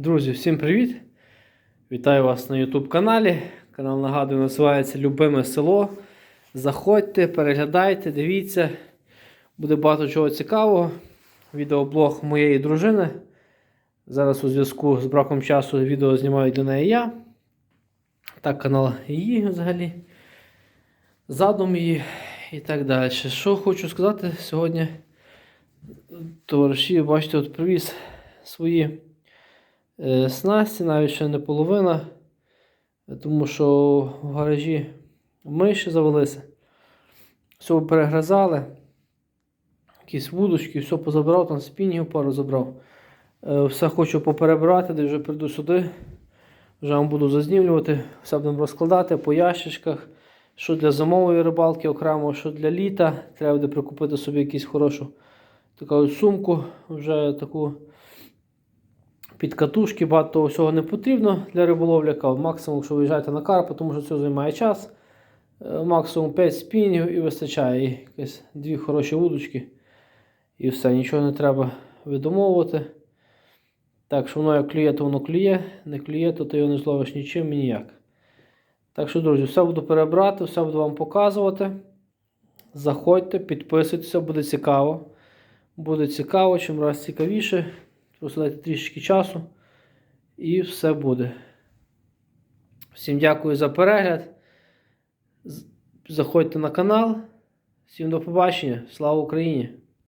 Друзі, всім привіт! Вітаю вас на YouTube каналі. Канал нагадую, називається Любиме село. Заходьте, переглядайте, дивіться. Буде багато чого цікавого. Відеоблог моєї дружини. Зараз у зв'язку з браком часу відео знімаю для неї я. Так, канал її взагалі. Задум її і так далі. Що хочу сказати сьогодні? Товариші, бачите, от привіз свої снасті, навіть ще не половина, тому що в гаражі миші завелися. Все перегризали. Якісь вудочки, все позабрав, там спінінгів пару забрав. Е, Все хочу поперебирати, де вже прийду сюди. Вже вам буду зазнімлювати, все будемо розкладати по ящичках. Що для зимової рибалки окремо, що для літа. Треба буде прикупити собі якусь хорошу таку сумку, вже таку під катушки. Багато всього не потрібно для риболовлі. яка Максимум, якщо виїжджаєте на карпу, тому що це займає час. Е, Максимум 5 спінів і вистачає. І якісь дві хороші вудочки. І все, нічого не треба видумовувати. Так що воно як клює, то воно клює, не клює, то ти його не зловиш нічим і ніяк. Так що, друзі, все буду перебрати, все буду вам показувати. Заходьте, підписуйтеся, буде цікаво. Буде цікаво, чим раз цікавіше. Просто трішечки часу. І все буде. Всім дякую за перегляд. Заходьте на канал. Всім до побачення. Слава Україні!